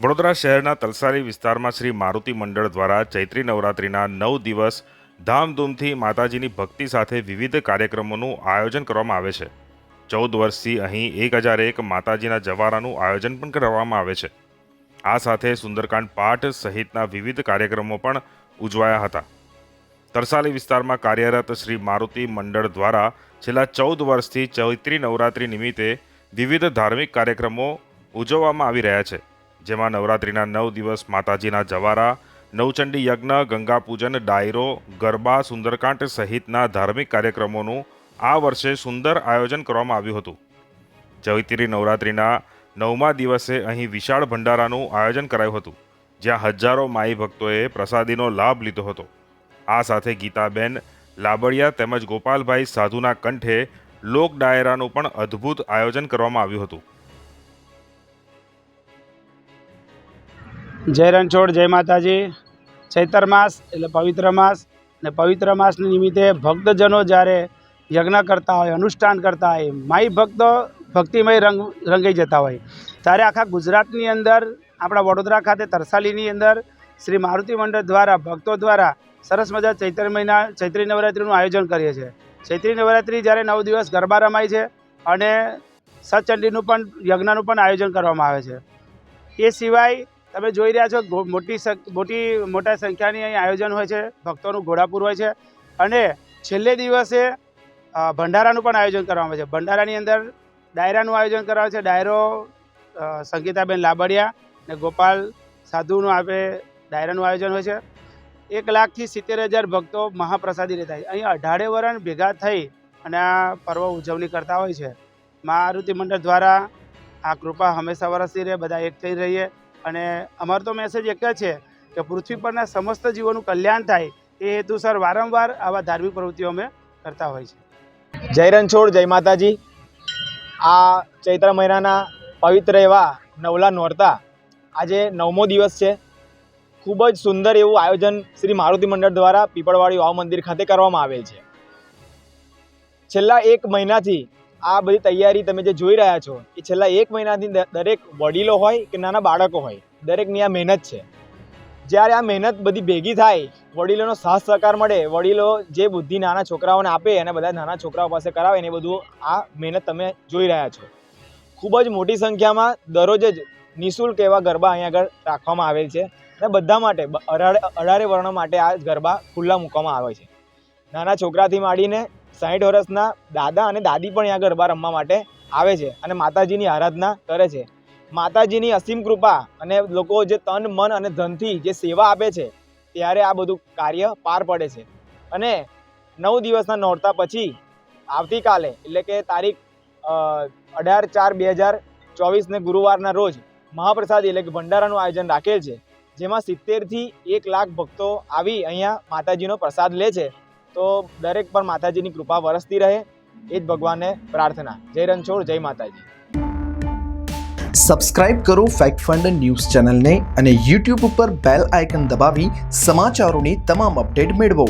વડોદરા શહેરના તલસારી વિસ્તારમાં શ્રી મારુતિ મંડળ દ્વારા ચૈત્રી નવરાત્રિના નવ દિવસ ધામધૂમથી માતાજીની ભક્તિ સાથે વિવિધ કાર્યક્રમોનું આયોજન કરવામાં આવે છે. ચૌદ વર્ષથી અહીં એક હજાર એક માતાજીના જવારાનું આયોજન પણ કરવામાં આવે છે. આ સાથે સુંદરકાંડ પાઠ સહિતના વિવિધ કાર્યક્રમો પણ ઉજવાયા હતા. તરસાલી વિસ્તારમાં કાર્યરત શ્રી મારુતિ મંડળ દ્વારા છેલ્લા ચૌદ વર્ષથી ચૈત્રી નવરાત્રિ નિમિત્તે વિવિધ ધાર્મિક કાર્યક્રમો ઉજવવામાં આવી રહ્યા છે. જેમાં નવરાત્રિના નવ દિવસ માતાજીના જવારા, નવચંડી યજ્ઞ ગંગા પૂજન ડાયરો, ગરબા સુંદરકાંઠ સહિતના ધાર્મિક કાર્યક્રમોનું આ વર્ષે સુંદર આયોજન કરવામાં આવ્યું હતું. ચૈત્રી નવરાત્રિના નવમા દિવસે અહીં વિશાળ ભંડારાનું આયોજન કરાયું હતું, જ્યાં હજારો માઈ ભક્તોએ પ્રસાદીનો લાભ લીધો હતો. આ સાથે ગીતાબેન, લાબડિયા તેમજ ગોપાલભાઈ સાધુના કંઠે લોક ડાયરાનું પણ અદ્ભુત આયોજન કરવામાં આવ્યું હતું. જય રણછોડ, જય માતાજી. ચૈતર માસ એટલે પવિત્ર માસ. ને પવિત્ર માસની નિમિત્તે ભક્તજનો જ્યારે યજ્ઞ કરતા હોય, અનુષ્ઠાન કરતા હોય, માઈ ભક્તો ભક્તિમય રંગ, રંગાઈ જતા હોય. ત્યારે આખા ગુજરાતની અંદર, આપણા વડોદરા ખાતે, તરસાલીની અંદર, શ્રી મારુતિ મંડળ દ્વારા, ભક્તો દ્વારા સરસ મજા ચૈત્ર મહિના, ચૈત્રી નવરાત્રિનું આયોજન કરીએ છીએ. ચૈત્રી નવરાત્રિ જ્યારે નવ દિવસ ગરબા રમાય છે અને સચંડીનું પણ, યજ્ઞનું પણ આયોજન કરવામાં આવે છે. એ સિવાય તમે જોઈ રહ્યા છો મોટી મોટી, મોટા સંખ્યાની અહીં આયોજન હોય છે, ભક્તોનું ઘોડાપુર હોય છે. અને છેલ્લે દિવસે ભંડારાનું પણ આયોજન કરવામાં આવે છે. ભંડારાની અંદર ડાયરાનું આયોજન કરવામાં આવે છે. ડાયરો સંગીતાબેન લાબડિયા ને ગોપાલ સાધુનું આપે ડાયરાનું આયોજન હોય છે. એક લાખથી સિત્તેર હજાર ભક્તો મહાપ્રસાદી લેતા હોય અહીં અઢારે વરણ ભેગા થઈ અને આ પર્વ ઉજવણી કરતા હોય છે. મારુતિ મંડળ દ્વારા આ કૃપા હંમેશા વરસી રહે, બધા એક થઈ રહીએ. અને અમારો તો મેસેજ એક જ છે કે પૃથ્વી પરના સમસ્ત જીવોનું કલ્યાણ થાય એ હેતુસર વારંવાર આવા ધાર્મિક પ્રવૃત્તિઓ અમે કરતા હોય છે. જય રણછોડ, જય માતાજી. આ ચૈત્ર મહિનાના પવિત્ર એવા નવલા નોરતા આજે નવમો દિવસ છે. ખૂબ જ સુંદર એવું આયોજન શ્રી મારુતિ મંડળ દ્વારા પીપળવાડી વાવ મંદિર ખાતે કરવામાં આવેલ છે. છેલ્લા એક મહિનાથી આ બધી તૈયારી તમે જે જોઈ રહ્યા છો, એ છેલ્લા એક મહિનાથી દરેક વડીલો હોય કે નાના બાળકો હોય, દરેકની આ મહેનત છે. જ્યારે આ મહેનત બધી ભેગી થાય, વડીલોનો સાથ સહકાર મળે, વડીલો જે બુદ્ધિ નાના છોકરાઓને આપે અને બધા નાના છોકરાઓ પાસે કરાવે એ બધું આ મહેનત તમે જોઈ રહ્યા છો. ખૂબ જ મોટી સંખ્યામાં દરરોજ જ નિઃશુલ્ક એવા ગરબા અહીંયા આગળ રાખવામાં આવેલ છે અને બધા માટે અઢારે વર્ણો માટે આ ગરબા ખુલ્લા મૂકવામાં આવે છે. નાના છોકરાથી માંડીને સાઠ વર્ષના દાદા અને દાદી પણ અહીંયા ગરબા રમવા માટે આવે છે અને માતાજીની આરાધના કરે છે. માતાજીની અસીમ કૃપા અને લોકો જે તન, મન અને ધનથી જે સેવા આપે છે, ત્યારે આ બધું કાર્ય પાર પડે છે. અને નવ દિવસના નોરતા પછી આવતીકાલે, એટલે કે તારીખ અઢાર ચાર બે હજાર ચોવીસને ગુરુવારના રોજ મહાપ્રસાદ, એટલે કે ભંડારાનું આયોજન રાખેલ છે, જેમાં સિત્તેરથી એક લાખ ભક્તો આવી અહીંયા માતાજીનો પ્રસાદ લે છે. તો દરેક પર માતાજીની કૃપા વરસતી રહે. એ જ ભગવાનને પ્રાર્થના. જય રણછોડ, જય માતાજી. સબસ્ક્રાઇબ કરો ફેક્ટ ફંડ ન્યૂઝ ચેનલને અને યુટ્યુબ ઉપર બેલ આઇકન દબાવી સમાચારોની તમામ અપડેટ મેળવો.